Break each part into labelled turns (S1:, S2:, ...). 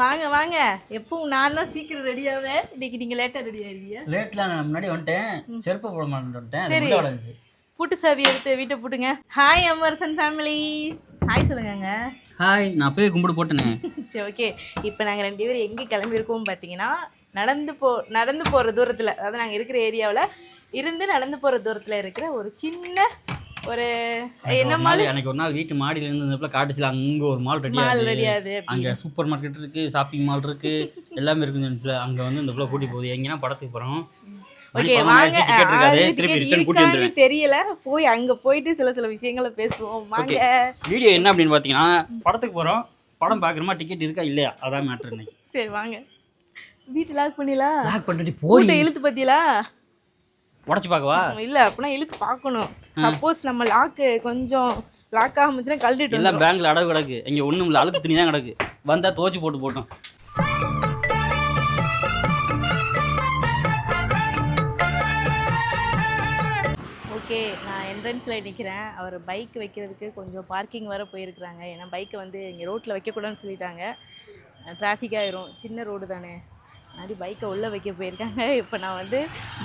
S1: வாங்க வாங்க. எப்பவும் நான் தான் சீக்கிரம் ரெடியாவே இன்னைக்கு நீங்க லேட்டா ரெடி ஆயிருவீங்க.
S2: லேட்ல நான் முன்னாடி வந்துட்டேன். செருப்பு போட மாட்டேன் விளைஞ்சி
S1: பூட்டு சாவி எடுத்து வீட்டை பூட்டுங்க. ஹாய் அமர்சன் ஃபேமிலிஸ் ஹாய் சொல்லுங்கங்க.
S2: ஹாய் நான் அப்பவே கும்பிடு போட்டேனே
S1: சரி ஓகே இப்போ நாங்கள் ரெண்டு பேரும் எங்கே கிளம்பியிருக்கோம் பார்த்தீங்கன்னா நடந்து போ நடந்து போகிற தூரத்தில் அதாவது நாங்கள் இருக்கிற ஏரியாவில் இருந்து நடந்து போகிற தூரத்தில் இருக்கிற ஒரு சின்ன ஒரு என்ன
S2: நாள் எனக்கு ஒரு நாள் வீட்டு மாடியில இருந்து இந்த காட்டுச்சுல அங்க ஒரு மால் ரெடி
S1: மால்
S2: ஆகுது அங்க சூப்பர் மார்க்கெட் இருக்கு ஷாப்பிங் மால் இருக்கு எல்லாமே இருக்குன்னு சொன்னிச்சுல அங்க வந்து இந்த ஃபுல்லோ கூட்டி போகுது. எங்கன்னா படத்துக்கு போறோம்.
S1: ஓகே வாங்க. தெரியல. போய் அங்க போயிட்டு சில சில விஷயங்களை பேசுவோம். வாங்க.
S2: வீடியோ என்ன அப்படின்னு பார்த்தீங்கன்னா படத்துக்கு போறோம். படம் பார்க்குறோமா டிக்கெட் இருக்கா இல்லையா? அதான் மேட்ரு இன்னைக்கு.
S1: சரி வாங்க. வீட்டு லாக் பண்ணிலா
S2: லாக் பண்ணிட்டு போய்
S1: பூட்டை இழுத்து பத்தியலா?
S2: உடச்சு பார்க்கவா?
S1: இல்ல அப்படின்னா இழுத்து பார்க்கணும். சப்போஸ் நம்ம லாக்கு கொஞ்சம் லாக் ஆகுச்சுன்னா கழட்டிட்டு
S2: எல்லாம் பேங்க்ல அடகு கிடக்கு. இங்க ஒண்ணும் இல்ல அழுக்கு துணி தான் கிடக்கு. வந்தா துவச்சு போட்டு போட்டோம்.
S1: ஓகே நான் என்ட்ரன்ஸில் நிற்கிறேன் அவர் பைக் வைக்கிறதுக்கு கொஞ்சம் பார்க்கிங் வர போயிருக்கிறாங்க. ஏன்னா பைக்கை வந்து இங்கே ரோட்டில் வைக்கக்கூடாதுன்னு சொல்லிட்டாங்க. டிராஃபிக் ஆயிரும். சின்ன ரோடு தானே. மாதிரி பைக்கை உள்ளே வைக்க போயிருக்காங்க. இப்போ நான் வந்து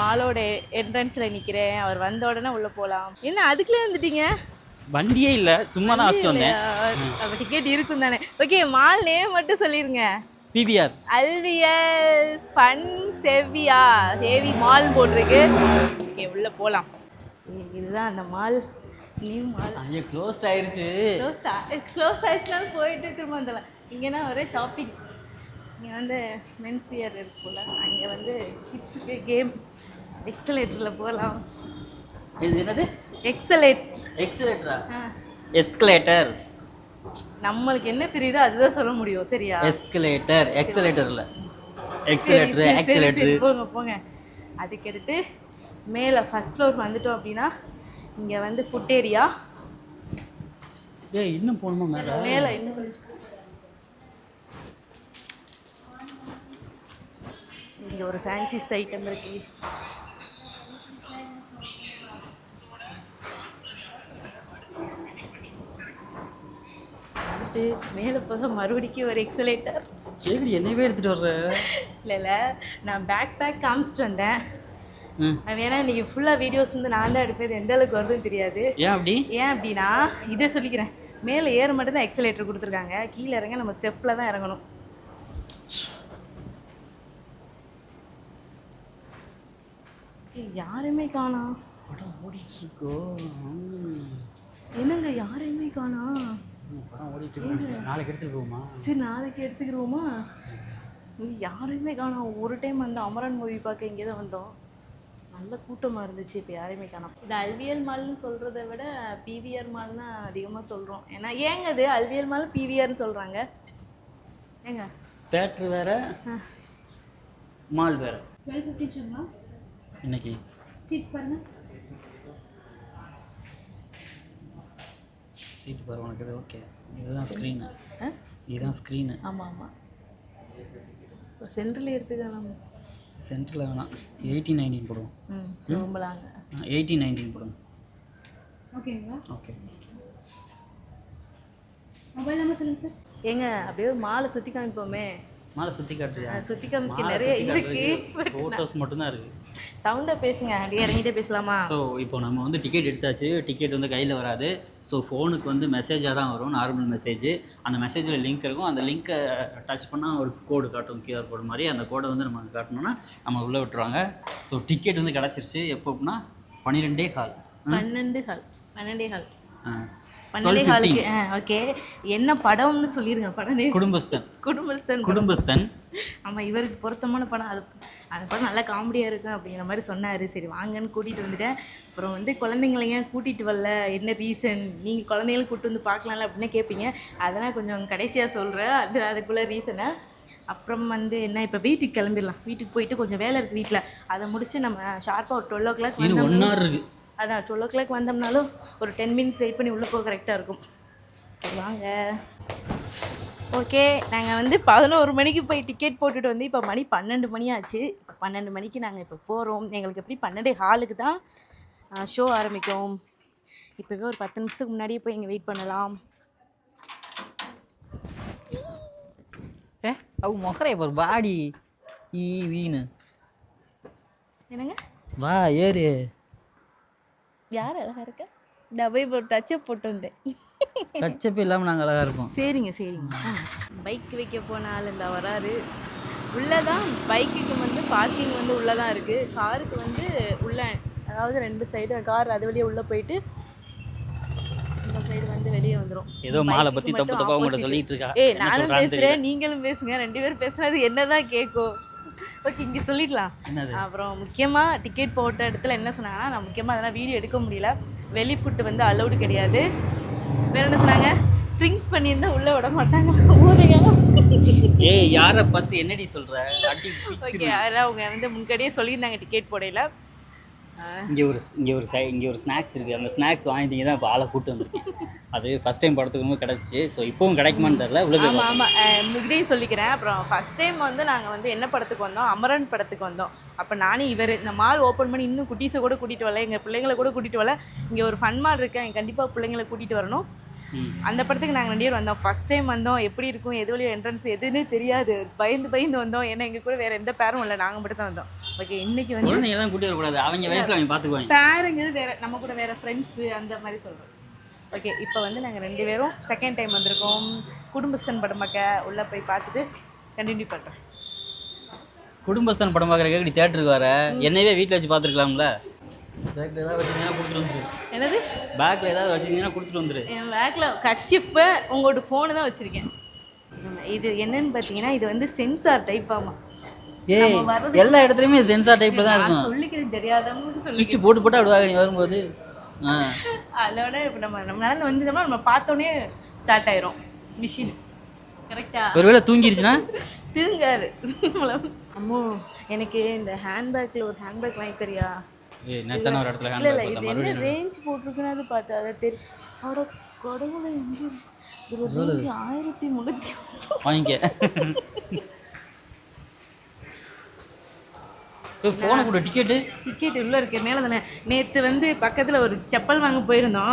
S1: மாலோட என்ட்ரன்ஸில் நிற்கிறேன் அவர் வந்த உடனே உள்ளே போகலாம் என்ன அதுக்குள்ளே வந்துட்டீங்க
S2: வண்டியே இல்ல. சும்மா தான் வச்சுட்டு வந்தேன்.
S1: அப்போ டிக்கெட் இருக்கும் தானே. ஓகே மால் நேம் மட்டும் சொல்லிடுங்க
S2: பிபிஆர்
S1: அல்வியல் ஃபன் செவ்வியா? ஹேவி மால் போட்டிருக்கு. ஓகே உள்ளே போகலாம் இதுதான் அந்த மால் நியூ மால்
S2: ஐயோ க்ளோஸ்ட் ஆயிருச்சு.
S1: க்ளோஸ் ஆச்சு க்ளோஸ் ஆயிடுச்சுனாலும் போயிட்டு திரும்ப வந்துடலாம். இங்கேனா ஒரே ஷாப்பிங் இங்கே வந்து மென்ஸ் வியர் இருக்கு போல் அங்கே வந்து கிட்ஸுக்கு கேம் எக்ஸலேட்டரில் போகலாம்
S2: இது என்னது?
S1: எக்ஸலேட்
S2: எக்ஸலேட்டரா எஸ்கலேட்டர்
S1: நம்மளுக்கு என்ன தெரியுதோ அதுதான் சொல்ல முடியும் சரியா?
S2: எஸ்கலேட்டர் எக்ஸலேட்டர்ல எக்ஸலேட்டர் எக்ஸலேட்டர்
S1: போங்க போங்க. அதுக்கடுத்து மேலே ஃபர்ஸ்ட் ஃப்ளோர் வந்துட்டோம் அப்படின்னா இங்கே வந்து ஃபுட் ஏரியா
S2: ஏய் இன்னும் போகணுமா மேல?
S1: மேலே இன்னும் இங்கே ஒரு ஃபேன்சிஸ் ஐட்டம் இருக்கு. அடுத்து மேலே போக மறுபடிக்கும் ஒரு எக்ஸலேட்டர்
S2: எப்படி என்னையவே எடுத்துட்டு வர்ற?
S1: இல்லை இல்லை. நான் பேக் பேக் காமிச்சிட்டு வந்தேன். வேணா இன்றைக்கி ஃபுல்லாக வீடியோஸ் வந்து நான் தான் எடுப்பது எந்த அளவுக்கு வருதுன்னு தெரியாது.
S2: ஏன் அப்படி?
S1: ஏன் அப்படின்னா இதை சொல்லிக்கிறேன். மேலே ஏற மட்டும் தான் எக்ஸலேட்டர் கொடுத்துருக்காங்க. கீழே இறங்க நம்ம ஸ்டெப்பில் தான் இறங்கணும். ஏய், யாரையுமே காணோம்
S2: படம் ஓடிட்டு இருக்கோ.
S1: என்னங்க யாரையுமே காணோம்
S2: ம், படம் ஓடிட்டு இருக்கு. நாளைக்கு எடுத்துட்டு போகுமா
S1: சரி நாளைக்கு எடுத்துக்கிருவோமா ஏய், யாரையுமே காணோம் ஒரு டைம் வந்து அமரன் மூவி பார்க்க இங்கே தான் வந்தோம். நல்ல கூட்டமாக இருந்துச்சு. இப்போ யாரையுமே காணோம் இது அல்வியல் மால்னு சொல்கிறத விட பிவிஆர் மால்னா அதிகமாக சொல்கிறோம் ஏன்னா ஏங்க இது? அல்வியல் மால் பிவிஆர்னு சொல்கிறாங்க ஏங்க?
S2: தேட்டர் வேற மால் வேற.
S3: டுவெல் ஃபிஃப்டி சொன்னா
S2: இன்னைக்கு.
S3: சீட்ஸ் பாருங்க.
S2: சீட் பாரு உனக்கு இது ஓகே இதுதான் ஸ்க்ரீனு
S1: ஆ?
S2: இதுதான் ஸ்க்ரீனு
S1: ஆமாம் ஆமாம் சென்ட்ரல் எடுத்துக்கலாம்?
S2: சென்டரில் வேணாம். எயிட்டீன் நைன்டீன் போடுவோம்.
S1: ம் ரொம்பலாங்க
S2: எயிட்டீன் நைன்டீன் போடுவோம்
S3: ஓகேங்களா?
S2: ஓகே
S3: மொபைல் நம்பர் சொல்லுங்கள் சார்
S1: ஏங்க அப்படியே ஒரு மாலை சுற்றி காமிப்போமே.
S2: மாலை சுற்றி காட்டுறியா?
S1: சுற்றி காமிக்க நிறைய இருக்கு.
S2: ஃபோட்டோஸ் மட்டும்தான் இருக்குது
S1: சவுண்டை பேசுங்க அப்படியே இறங்கிட்டே பேசலாமா?
S2: ஸோ இப்போ நம்ம வந்து டிக்கெட் எடுத்தாச்சு. டிக்கெட் வந்து கையில் வராது. ஸோ ஃபோனுக்கு வந்து மெசேஜாக தான் வரும் நார்மல் மெசேஜ் அந்த மெசேஜில் லிங்க் இருக்கும். அந்த லிங்க்கை டச் பண்ணால் ஒரு கோடு காட்டும் கியூஆர் கோடு மாதிரி. அந்த கோடை வந்து நம்ம காட்டணும்னா நம்ம உள்ளே விட்டுருவாங்க. ஸோ டிக்கெட் வந்து கிடச்சிருச்சு. எப்போ அப்படின்னா பன்னிரெண்டே கால்.
S1: பன்னெண்டு கால். பன்னெண்டே கால்.
S2: ஆ.
S1: பன்னெண்டே காலுக்கு ஓகே என்ன படம்னு சொல்லிருங்க படம்.
S2: குடும்பஸ்தன்.
S1: குடும்பஸ்தன்.
S2: குடும்பஸ்தன்.
S1: ஆமாம் இவருக்கு பொருத்தமான படம். அது அந்த படம் நல்லா காமெடியாக இருக்கும் அப்படிங்கிற மாதிரி சொன்னார். சரி வாங்கன்னு கூட்டிகிட்டு வந்துட்டேன். அப்புறம் வந்து குழந்தைங்கள ஏன் கூட்டிகிட்டு வரல? என்ன ரீசன் நீங்கள் குழந்தைங்கள கூப்பிட்டு வந்து பார்க்கலாம்ல அப்படின்னு கேட்பீங்க அதெல்லாம் கொஞ்சம் கடைசியாக சொல்கிறேன் அது அதுக்குள்ளே ரீசனை அப்புறம் வந்து என்ன இப்போ வீட்டுக்கு கிளம்பிடலாம். வீட்டுக்கு போயிட்டு கொஞ்சம் வேலை இருக்குது வீட்டில் அதை முடிச்சு நம்ம ஷார்ப்பாக ஒரு twelve o'clock
S2: one hour இருக்குது
S1: அதான் டுவெல் ஓ கிளாக் வந்தோம்னாலும் ஒரு டென் மினிட்ஸ் வெயிட் பண்ணி உள்ளே போக கரெக்டாக இருக்கும். வாங்க. ஓகே நாங்கள் வந்து பதினோரு மணிக்கு போய் டிக்கெட் போட்டுட்டு வந்து இப்போ மணி பன்னெண்டு மணி ஆச்சு. பன்னெண்டு மணிக்கு நாங்கள் இப்போ போகிறோம் எங்களுக்கு எப்படி பன்னெண்டு ஹாலுக்கு தான் ஷோ ஆரம்பிக்கும். இப்போவே ஒரு பத்து நிமிஷத்துக்கு முன்னாடியே போய் இங்கே வெயிட் பண்ணலாம்.
S2: ஏ அவ மொக்கரைய பாரு பாடி ஈ வீணு.
S1: என்னங்க?
S2: வா ஏறு.
S1: யார் அழகா இருக்கா? டபை போட்டு டச்சப் போட்டு வந்தேன்.
S2: டச்சப் இல்லாமல் நாங்கள் அழகாக இருப்போம்.
S1: சரிங்க சரிங்க. பைக் வைக்க போன ஆள் இந்த வராரு. உள்ளதான் பைக்குக்கு வந்து பார்க்கிங் வந்து உள்ளே தான் இருக்குது காருக்கு வந்து உள்ள அதாவது ரெண்டு சைடு கார் அது வழியாக உள்ளே போயிட்டு இந்த சைடு வந்து வெளியே வந்துடும்
S2: ஏதோ மாலை பற்றி தப்பு தப்பாக உங்கள்கிட்ட சொல்லிட்டு இருக்கா? என்ன
S1: நானும். பேசுகிறேன் நீங்களும் பேசுங்க. ரெண்டு பேரும் பேசுறது என்னதான் கேட்கும் ஓகே இங்கே சொல்லிடலாம். அப்புறம் முக்கியமாக டிக்கெட் போட்ட இடத்துல என்ன சொன்னாங்கன்னா நான் முக்கியமாக அதெல்லாம் வீடியோ எடுக்க முடியல. வெளி ஃபுட்டு வந்து அலௌடு கிடையாது. வேற என்ன சொன்னாங்க? ட்ரிங்க்ஸ் பண்ணியிருந்தா உள்ளே விட மாட்டாங்க.
S2: ஏய் யாரை பார்த்து என்னடி சொல்ற? அடி
S1: ஓகே அதான் அவங்க வந்து முன்னாடியே சொல்லியிருந்தாங்க டிக்கெட் போடையில.
S2: இங்கே ஒரு இங்கே ஒரு சை இங்கே ஒரு ஸ்நாக்ஸ் இருக்குது அந்த ஸ்நாக்ஸ் வாங்கிட்டீங்க தான் இப்போ ஆளை கூட்டு வந்திருக்கேன். அது ஃபஸ்ட் டைம் படத்துக்கு கிடச்சிச்சு. ஸோ இப்போவும் கிடைக்குமான்னு தெரில போய்
S1: ஆமாம் ஆமாம் முன்னாடியே சொல்லிக்கிறேன். அப்புறம் ஃபஸ்ட் டைம் வந்து நாங்கள் வந்து என்ன படத்துக்கு வந்தோம்? அமரன் படத்துக்கு வந்தோம். அப்போ நானே இவர் இந்த மால் ஓப்பன் பண்ணி இன்னும் குட்டீஸை கூட கூட்டிகிட்டு வரல. எங்கள் பிள்ளைங்களை கூட கூட்டிகிட்டு வரல. இங்கே ஒரு ஃபன் மால் இருக்கேன் கண்டிப்பாக பிள்ளைங்களை கூட்டிகிட்டு வரணும். அந்த படத்துக்கு நாங்கள் ரெண்டு பேரும் வந்தோம். ஃபர்ஸ்ட் டைம் வந்தோம். எப்படி இருக்கும்? எது வழியும் என்ட்ரன்ஸ் எதுன்னு தெரியாது. பயந்து பயந்து வந்தோம். ஏன்னா எங்கள் கூட வேற எந்த பேரும் இல்லை. நாங்கள் மட்டும் தான் வந்தோம். ஓகே இன்னைக்கு வந்து
S2: குழந்தைங்க தான் கூட்டி வரக்கூடாது. அவங்க வயசில் அவங்க பார்த்துக்குவாங்க
S1: பேருங்கிறது வேற. நம்ம கூட வேற ஃப்ரெண்ட்ஸு அந்த மாதிரி சொல்கிறோம் ஓகே இப்போ வந்து நாங்கள் ரெண்டு பேரும் செகண்ட் டைம் வந்திருக்கோம். குடும்பஸ்தன் படம் பார்க்க உள்ளே போய் பார்த்துட்டு கண்டினியூ பண்ணுறேன்
S2: குடும்பஸ்தான் படம் பார்க்குறதுக்கு இப்படி தேட்டருக்கு வர. என்னையவே வீட்டில் வச்சு பார்த்துருக்கலாம்ல? பேக்கில் ஏதாவது வச்சிருந்தீங்கன்னா கொடுத்துட்டு வந்துரு.
S1: என்னது?
S2: பேக்கில் ஏதாவது வச்சிருந்தீங்கன்னா கொடுத்துட்டு வந்துரு.
S1: என் பேக்கில் கச்சிப்பை உங்களோட ஃபோனு தான் வச்சுருக்கேன். இது என்னன்னு பார்த்தீங்கன்னா இது வந்து சென்சார் டைப் ஆமாம்
S2: ஏய் எல்லா இடத்துலையுமே சென்சார் டைப்பில் தான் இருக்கும்.
S1: சொல்லிக்கிறது தெரியாதவங்களுக்கு
S2: சுவிட்ச் போட்டு போட்டு விடுவாங்க நீ வரும்போது.
S1: அதோட இப்போ நம்ம நம்ம நடந்து வந்துட்டோம்னா நம்ம பார்த்தோன்னே ஸ்டார்ட் ஆயிரும். மிஷின் கரெக்டா
S2: ஒருவேளை தூங்கிருச்சுன்னா?
S1: தூங்காது. அம்மோ எனக்கு இந்த ஹேண்ட்பேக்கில் ஒரு ஹேண்ட்பேக் வாங்கி தரியா?
S2: நேத்தான ஒரு இடத்துல
S1: ரேஞ்ச் போட்டிருக்குன்னு அது பார்த்தா அதை அவட எங்கே ரேஞ்ச் ஆயிரத்தி முந்நூற்றி
S2: வாங்கிக்க. ஃபோனை கூட டிக்கெட்டு
S1: டிக்கெட் உள்ள இருக்கு மேலே தானே. நேற்று வந்து பக்கத்தில் ஒரு செப்பல் வாங்க போயிருந்தோம்.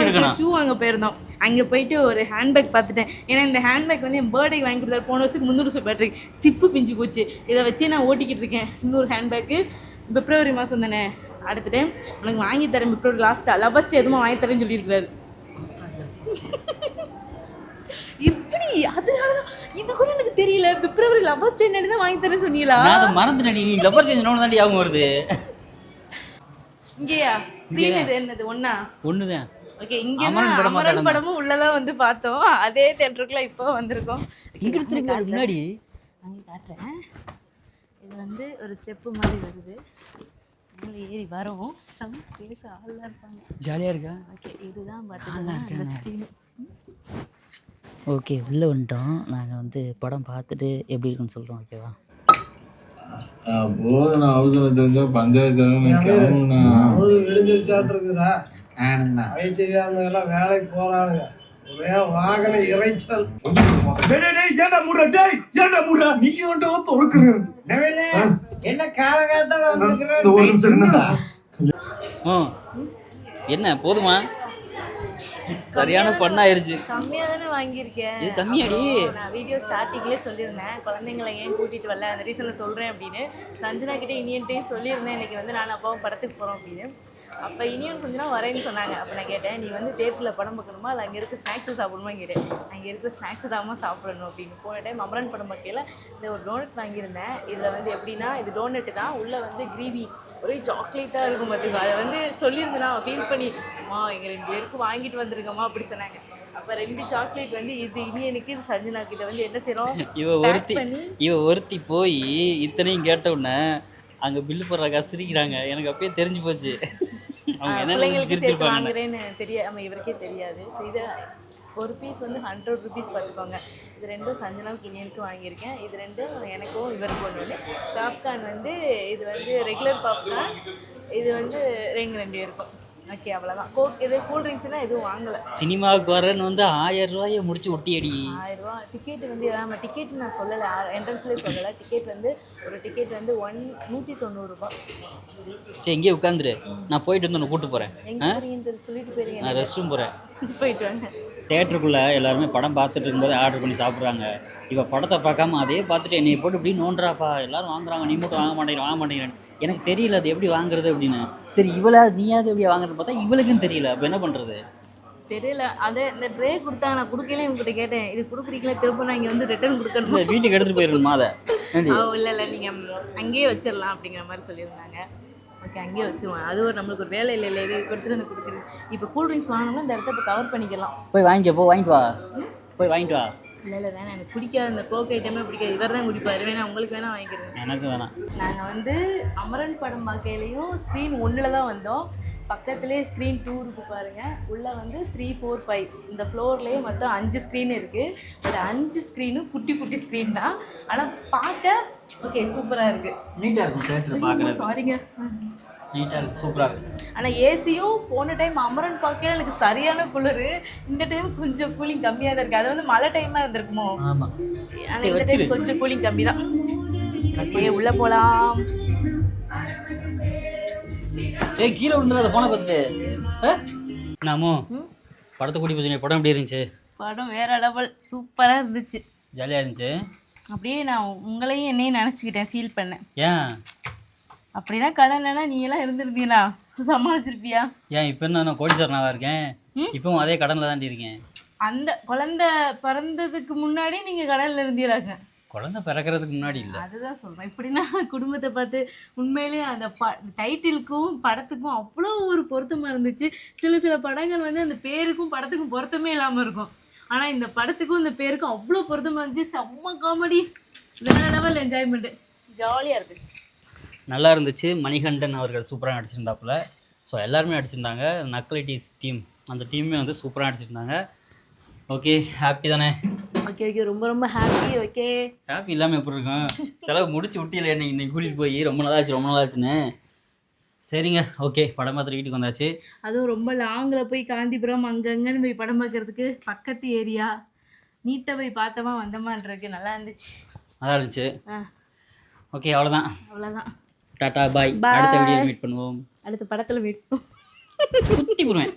S2: எடுக்கணும்.
S1: ஷூ வாங்க போயிருந்தோம். அங்கே போயிட்டு ஒரு ஹேண்ட்பேக் பார்த்துட்டேன். ஏன்னா இந்த ஹேண்ட்பேக் வந்து என் பர்த்டே வாங்கி கொடுத்தாரு. போன வருஷத்துக்கு முந்நூறு ரூபாய் பேட்டரி சிப்பு பிஞ்சு போச்சு. இதை வச்சு நான் ஓட்டிக்கிட்டு இருக்கேன். இன்னொரு ஹேண்ட்பேக்கு பிப்ரவரி மாதம் தானே. அடுத்த டைம் உனக்கு வாங்கி தரேன் பிப்ரவரி லாஸ்ட்டாக லவஸ்ட் எதுவும் வாங்கி தரேன்னு சொல்லியிருக்கிறாரு. இப்படி அதனால தான் இது கூட எனக்கு தெரியல. பிப்ரவரி லவஸ்ட் என்னன்னு தான் வாங்கி தரேன்னு சொன்னீங்களா?
S2: நான் அதை மறந்துட்டேன் நீ. லப்பர் சேஞ்ச் நோடு தாண்டி ஆகும் வருது.
S1: இங்கேயா? ஸ்க்ரீன் இது என்னது? ஒண்ணா?
S2: ஒன்று தான்
S1: ஓகே இங்க
S2: அமரன்
S1: படமும் உள்ளதான் வந்து பார்த்தோம். அதே தேட்டருக்குள்ள இப்போ வந்திருக்கோம்.
S2: இங்கே முன்னாடி.
S1: அங்கே காட்டுறேன். இது வந்து ஒரு ஸ்டெப்பு மாதிரி வருது. மேலே ஏறி வரும் சம் பேச ஆள்லாம் இருப்பாங்க
S2: ஜாலியாக இருக்கா?
S1: ஓகே இதுதான் பார்த்தீங்கன்னா ஸ்க்ரீனு
S2: ஓகே உள்ளே வந்துட்டோம். நாங்கள் வந்து படம் பார்த்துட்டு எப்படி இருக்குன்னு சொல்கிறோம் ஓகேவா
S4: போதுண்ணா அவசரம் தெரிஞ்சா பஞ்சாயத்து
S5: அவரு விழுந்துருச்சாட்டிருக்குறா வயிற்று தெரியாம எல்லாம் வேலைக்கு போறானுங்க. ஒரே வாகன இறைச்சல்
S4: ஏன்டா முடுறா? டேய் ஏன்டா முடுறா? நீ வந்துட்டு
S5: என்ன காலகாலத்தால
S4: இந்த ஒரு நிமிஷம் என்னடா?
S2: ஓ என்ன போதுமா? சரியான பண்ணாயிருச்சு.
S1: கம்மியாக தானே வாங்கியிருக்கேன்.
S2: இது கம்மியாடி.
S1: நான் வீடியோ ஸ்டார்டிங்லேயே சொல்லியிருந்தேன். குழந்தைங்களை ஏன் கூட்டிகிட்டு வரல? அந்த ரீசனில் சொல்கிறேன் அப்படின்னு. சஞ்சனா கிட்டே இனியன்ட்டையும் சொல்லியிருந்தேன். இன்னைக்கு வந்து நான் அப்பாவும் படத்துக்கு போகிறோம் அப்படின்னு. அப்போ இனியன் சஞ்சனா வரேன்னு சொன்னாங்க. அப்போ நான் கேட்டேன் நீ வந்து தேட்டரில் படம் பார்க்கணுமா? இல்லை அங்கே இருக்க ஸ்நாக்ஸு சாப்பிடணுமா? கேட்டேன் அங்கே இருக்க ஸ்நாக்ஸ் தாம்மா சாப்பிடணும். அப்படின்னு போன டைம் அமரன் படம் பார்க்கையில இந்த ஒரு டோனட் வாங்கியிருந்தேன். இதில் வந்து எப்படின்னா இது டோனட்டு தான். உள்ளே வந்து கிரீவி ஒரே சாக்லேட்டாக இருக்கும் பார்த்துக்கோ அதை வந்து சொல்லியிருந்தேன் ஃபீல் பண்ணி அம்மா எங்கள் ரெண்டு பேருக்கும் வாங்கிட்டு வந்திருக்கோமா அப்படி சொன்னாங்க. அப்போ ரெண்டு சாக்லேட் வந்து இது இனியனுக்கு இது சஞ்சனா கிட்ட வந்து என்ன செய்யறோம்
S2: இவ ஒருத்தி இவ ஒருத்தி போய் இத்தனையும் கேட்ட உடனே அங்கே பில்லு போடுறாக்கா சிரிக்கிறாங்க. எனக்கு அப்பயே தெரிஞ்சு போச்சு. அவங்க என்ன சிரிச்சிருப்பாங்க
S1: தெரியாம இவருக்கே தெரியாது. இது ஒரு பீஸ் வந்து ஹண்ட்ரட் ருபீஸ் பார்த்துக்கோங்க. இது ரெண்டும் சஞ்சனாவுக்கு இனியனுக்கும் வாங்கியிருக்கேன். இது ரெண்டும் எனக்கும் இவருக்கும் ஒன்று வந்து பாப்கார்ன் வந்து இது வந்து ரெகுலர் பாப்கார்ன் இது வந்து எங்கள் ரெண்டு பேருக்கும் ஓகே அவ்வளோதான் கோக் இது கூல் ட்ரிங்க்ஸ்லாம் எதுவும் வாங்கலை.
S2: சினிமாவுக்கு வரேன்னு வந்து ஆயிரம் ரூபாயை முடிச்சு ஒட்டி அடி
S1: ஆயிரம் ரூபா. டிக்கெட் வந்து நம்ம டிக்கெட் நான் சொல்லலை. என்ட்ரன்ஸ்லேயே சொல்லலை. டிக்கெட் வந்து ஒரு டிக்கெட் வந்து ஒன் நூற்றி தொண்ணூறுரூபா
S2: சரி இங்கேயே உட்காந்துரு. நான் போயிட்டு வந்து உன்னை கூட்டு போகிறேன்
S1: எங்கே சொல்லிட்டு போயிருங்க.
S2: நான் ரெஸ்ட் ரூம் போகிறேன்
S1: போயிட்டு வாங்க.
S2: தேட்டருக்குள்ளே எல்லாருமே படம் பார்த்துட்டு இருக்கும்போது ஆர்டர் பண்ணி சாப்பிட்றாங்க. இப்போ படத்தை பார்க்காம அதே பார்த்துட்டு என்னை போட்டு இப்படி நோண்டுறாப்பா? எல்லாரும் வாங்குறாங்க. நீ மட்டும் வாங்க மாட்டேங்கிற வாங்க மாட்டேங்கிறேன் எனக்கு தெரியல அது எப்படி வாங்குறது அப்படின்னு. சரி இவளா நீயாவது எப்படி வாங்குறது பார்த்தா இவளுக்கும் தெரியல. அப்போ என்ன பண்ணுறது
S1: தெரியல. அதே இந்த ட்ரே கொடுத்தாங்க நான் கொடுக்கல இவங்ககிட்ட கேட்டேன். இது கொடுக்குறீங்களா திரும்ப நான் இங்கே வந்து ரிட்டர்ன் கொடுக்கணும்?
S2: வீட்டுக்கு எடுத்துகிட்டு போயிருக்கணுமா அதை?
S1: இல்லை இல்லை. நீங்கள் அங்கேயே வச்சிடலாம் அப்படிங்கிற மாதிரி சொல்லியிருந்தாங்க. ஓகே அங்கேயே வச்சுருவோம் அது ஒரு நம்மளுக்கு ஒரு வேலை இல்லை இல்லை. இது கொடுத்துட்டு அந்த கொடுக்குறது. இப்போ கூல் ட்ரிங்க்ஸ் வாங்கினோம்னா இந்த இடத்த இப்போ கவர் பண்ணிக்கலாம்.
S2: போய் வாங்கிக்க போ வாங்கிட்டு வா. போய் வாங்கிட்டு வா.
S1: இல்லை இல்லை வேணாம் எனக்கு பிடிக்காது இந்த கோக் ஐட்டமே பிடிக்காது. இவர் தான் குடிப்பார். வேணா உங்களுக்கு வேணா வாங்கிக்கிறேன்.
S2: எனக்கு வேணாம்.
S1: நாங்கள் வந்து அமரன் படம் பார்க்கையிலையும் ஸ்க்ரீன் ஒன்றில் தான் வந்தோம். பக்கத்துலேயே ஸ்க்ரீன் டூ இருக்கு பாருங்கள் உள்ளே வந்து த்ரீ ஃபோர் ஃபைவ் இந்த ஃப்ளோர்லேயே மொத்தம் அஞ்சு ஸ்க்ரீன் இருக்குது பட் அஞ்சு ஸ்க்ரீனும் குட்டி குட்டி ஸ்க்ரீன் தான். ஆனால் பார்க்க ஓகே சூப்பராக இருக்குது
S2: நீட்டாக இருக்கும் தேட்டர்
S1: சாரிங்க
S2: நீட்டாக இருக்கும் சூப்பராக இருக்கும்
S1: ஆனால் ஏசியும் போன டைம் அமரன் பார்க்கையில எனக்கு சரியான குளிர். இந்த டைம் கொஞ்சம் கூலிங் கம்மியாக தான் இருக்குது அது வந்து மழை டைமாக இருந்திருக்குமோ?
S2: ஆமாம்
S1: ஆனால்
S2: சரி,
S1: இந்த
S2: வச்சிரு.
S1: டைம் கொஞ்சம் கூலிங் கம்மி தான். அப்படியே உள்ளே போகலாம்
S2: ஏய் கீழே விழுந்துடாத ஃபோனை பார்த்துட்டு. நாமோ படத்தை கூட்டி போச்சு படம் எப்படி இருந்துச்சு?
S1: படம் வேற லெவல் சூப்பராக இருந்துச்சு.
S2: ஜாலியாக இருந்துச்சு.
S1: அப்படியே நான் உங்களையும் என்னையும் நினச்சிக்கிட்டேன் ஃபீல் பண்ணேன்.
S2: ஏன்?
S1: அப்படின்னா கடன்லனா நீ எல்லாம் இருந்திருந்தீங்களா சமாளிச்சிருப்பியா?
S2: ஏன் இப்போ என்ன நான் கோடீஸ்வரனாவா இருக்கேன்? இப்பவும் அதே கடனில் தாண்டி இருக்கேன்.
S1: அந்த குழந்தை பிறந்ததுக்கு முன்னாடி நீங்கள் கடலில் இருந்தீராங்க?
S2: குழந்தை பிறக்கிறதுக்கு முன்னாடி இல்லை.
S1: அதுதான் சொல்கிறேன் இப்படின்னா குடும்பத்தை பார்த்து உண்மையிலேயே அந்த ப டைட்டிலுக்கும் படத்துக்கும் அவ்வளோ ஒரு பொருத்தமாக இருந்துச்சு. சில சில படங்கள் வந்து அந்த பேருக்கும் படத்துக்கும் பொருத்தமே இல்லாமல் இருக்கும். ஆனால் இந்த படத்துக்கும் இந்த பேருக்கும் அவ்வளோ பொருத்தமாக இருந்துச்சு. செம்ம காமெடி வேற லெவல் என்ஜாய்மெண்ட்டு ஜாலியாக இருந்துச்சு.
S2: நல்லா இருந்துச்சு. மணிகண்டன் அவர்கள் சூப்பராக நடிச்சிருந்தாப்புல. ஸோ எல்லாருமே நடிச்சிருந்தாங்க. நக்கலிட்டிஸ் டீம் அந்த டீமே வந்து சூப்பராக நடிச்சிருந்தாங்க. ஓகே ஹாப்பி தானே?
S1: ஓகே ஓகே ரொம்ப ரொம்ப ஹாப்பி ஓகே
S2: ஹாப்பி இல்லாமல் எப்படி இருக்கும்? செலவு முடிச்சு விட்டியில என்னை இன்னைக்கு கூட்டிகிட்டு போய். ரொம்ப நாள் ஆச்சு ரொம்ப நாள் ஆச்சுன்னு சரிங்க ஓகே படம் பார்த்துட்டு வீட்டுக்கு வந்தாச்சு.
S1: அதுவும் ரொம்ப லாங்கில் போய் காந்திபுரம் அங்கங்கன்னு போய் படம் பார்க்கறதுக்கு பக்கத்து ஏரியா. நீட்டாக போய் பார்த்தோமா வந்தோமான்றது நல்லா இருந்துச்சு.
S2: நல்லா இருந்துச்சு.
S1: ஆ.
S2: ஓகே அவ்வளோதான்
S1: அவ்வளோதான்
S2: டாட்டா பாய். அடுத்த வீடியோ மீட் பண்ணுவோம்.
S1: அடுத்த படத்தில் மீட்
S2: குத்தி போடுவேன்